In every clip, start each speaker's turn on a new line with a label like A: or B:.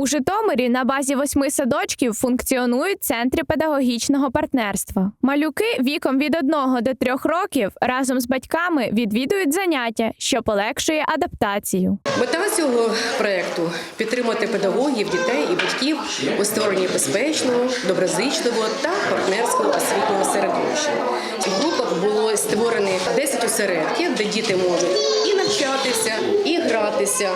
A: У Житомирі на базі восьми садочків функціонують центри педагогічного партнерства. Малюки віком від 1 до 3 років разом з батьками відвідують заняття, що полегшує адаптацію.
B: Мета цього проекту підтримати педагогів, дітей і батьків у створенні безпечного, доброзичливого та партнерського освітнього середовища. В групах було створені 10 осередків, де діти можуть навчатися, і гратися.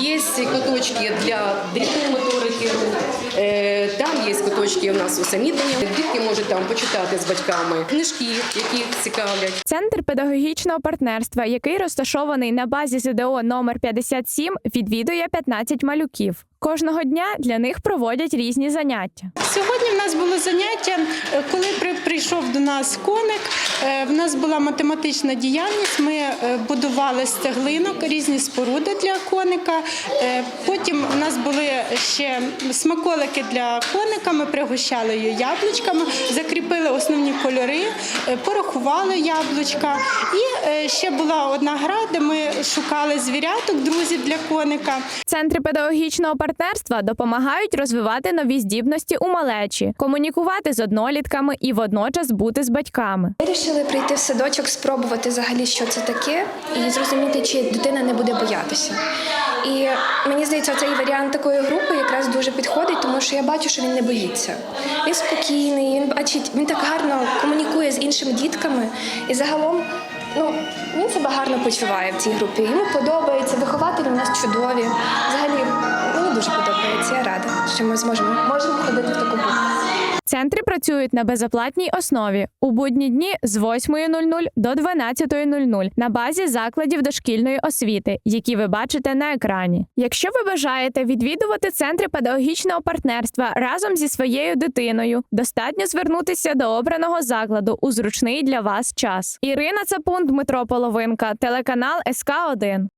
B: Є куточки для дрібної моторики рук, е, там є куточки у нас усамітнення. Дітки можуть там почитати з батьками книжки, які їх цікавлять.
A: Центр педагогічного партнерства, який розташований на базі ЗДО номер 57, відвідує 15 малюків. Кожного дня для них проводять різні заняття.
C: Сьогодні в нас було заняття, е, коли при- прийшов до нас коник. е, В нас була математична діяльність. Ми е, будували з цеглинок різні споруди для коника. Е, Потім у нас були ще смаколики для коника. Ми пригощали її яблучками, закріпили основні кольори, порахували яблучка. І ще була одна гра, де ми шукали звіряток, друзів для коника.
A: Центри педагогічного партнерства допомагають розвивати нові здібності у малечі, комунікувати з однолітками і водночас бути з батьками.
D: Вирішили прийти в садочок, спробувати взагалі, що це таке, і зрозуміти, чи дитина не буде боятися. І мені здається, цей варіант такої групи якраз дуже підходить, тому що я бачу, що він не боїться. Він спокійний, він бачить, він так гарно комунікує з іншими дітками. І загалом, ну він себе гарно почуває в цій групі. Йому подобається, вихователі у нас чудові. Взагалі, мені дуже подобається. Я рада, що ми зможемо можемо ходити в таку групу.
A: Центри працюють на безоплатній основі у будні дні з 8.00 до 12.00 на базі закладів дошкільної освіти, які ви бачите на екрані. Якщо ви бажаєте відвідувати центри педагогічного партнерства разом зі своєю дитиною, достатньо звернутися до обраного закладу у зручний для вас час. Ірина Цапун, Дмитро Половинка, телеканал СК 1